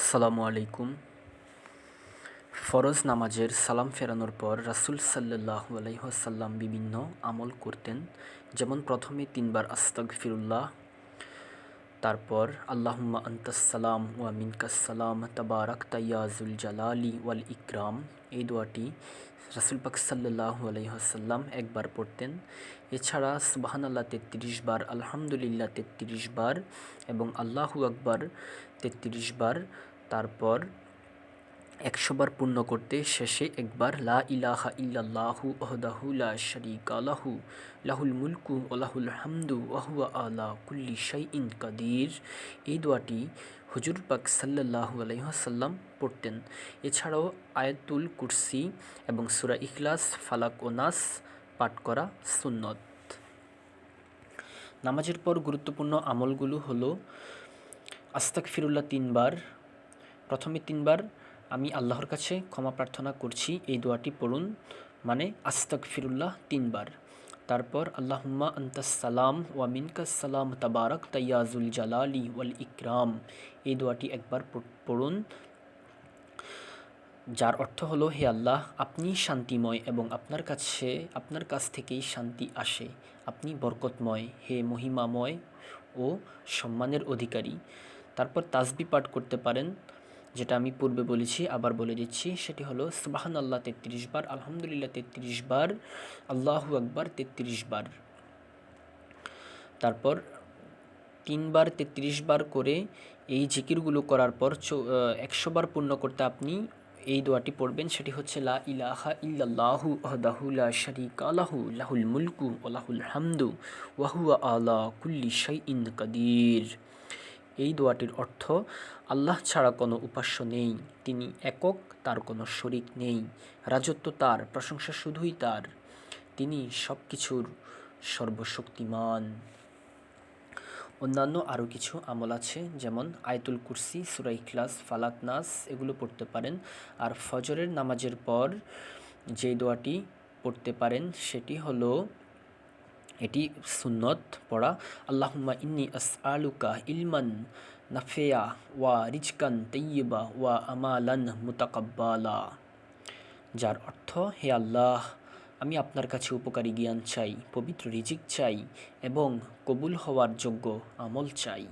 আসসালামু আলাইকুম। ফরজ নামাজের সালাম ফেরানোর পর রাসুল সাল্লাহ আলাইহসাল্লাম বিভিন্ন আমল করতেন। যেমন প্রথমে তিনবার আস্তাক ফিরুল্লাহ তারপর, আল্লাহুম্মা আন্তাসালাম ওয়া মিনকাসালাম তাবারাক তাইয়াজুল জালালি ওয়াল ইকরাম। এই দোয়াটি রাসুল পাক সাল্লাহ আলহিহাসাল্লাম একবার পড়তেন। এছাড়া সুবাহান আল্লাহ তেত্রিশ বার, আলহামদুলিল্লাহ, তেত্রিশ বার এবং আল্লাহু আকবর তেত্রিশ বার। তারপর একশো বার পূর্ণ করতে শেষে একবার লা ইলাহা ইল্লাল্লাহু ওহদাহু লা শরীকা আলাহু লাহুল মুলকু ওলাহুল হামদু ওহুয়া আলা কুল্লি ইন কাদির। এই দোয়াটি হুজুর পাক সাল্লাহু আলহিহাসাল্লাম পড়তেন। এছাড়াও আয়াতুল কুরসি এবং সুরা ইখলাস, ফালাক ও নাস পাঠ করা সুন্নত। নামাজের পর গুরুত্বপূর্ণ আমলগুলো হলো আস্তাক ফিরুল্লাহ তিনবার, প্রথমে তিনবার আমি আল্লাহর কাছে ক্ষমা প্রার্থনা করছি, এই দোয়াটি পড়ুন। মানে আস্তাক ফিরুল্লাহ তিনবার। তারপর, আল্লাহুম্মা ওয়া সালাম তাবারক তাইয়াজুল জালালি ওয়াল ইকরাম। এই দোয়াটি একবার পড়ুন। যার অর্থ হলো, হে আল্লাহ, আপনি শান্তিময় এবং আপনার কাছে, আপনার কাছ থেকেই শান্তি আসে। আপনি বরকতময়, হে মহিমাময় ও সম্মানের অধিকারী। তারপর তাসবি পাঠ করতে পারেন। যেটা আমি পূর্বে বলেছি, আবার বলে দিচ্ছি, সেটি হলো সুবাহান আল্লাহ তেত্রিশ বার, আলহামদুলিল্লাহ তেত্রিশ বার, আল্লাহু আকবার তেত্রিশ বার। তারপর তিনবার তেত্রিশ বার করে এই জিকিরগুলো করার পর একশো বার পূর্ণ করতে আপনি এই দোয়াটি পড়বেন, সেটি হচ্ছে, লা ইলাহা ইল্লাল্লাহু আহদাহু লা শারিকা লাহু, লাহুল মুলকু ওয়া লাহুল হামদু ওয়া হুয়া আলা কুল্লি শাইইন কাদির। এই দোয়াটির অর্থ, আল্লাহ ছাড়া কোনো উপাস্য নেই, তিনি একক, তার কোনো শরিক নেই, রাজত্ব তার, প্রশংসা শুধুই তার, তিনি সব কিছুর সর্বশক্তিমান। অন্যান্য আরও কিছু আমল আছে, যেমন আয়তুল কুরসি সুরাই ক্লাস ফালাক, নাস, এগুলো পড়তে পারেন। আর ফজরের নামাজের পর যে দোয়াটি পড়তে পারেন, সেটি হলো এটি সুন্নত পড়া। আল্লাহুম্মা ইন্নি আস আলুকা ইলমান নাফেয়া ওয়া রিজকান তৈয়বা ওয়া আমালান মুতাকাব্বালা। যার অর্থ, হে আল্লাহ, আমি আপনার কাছে উপকারী জ্ঞান চাই, পবিত্র রিজিক চাই এবং কবুল হওয়ার যোগ্য আমল চাই।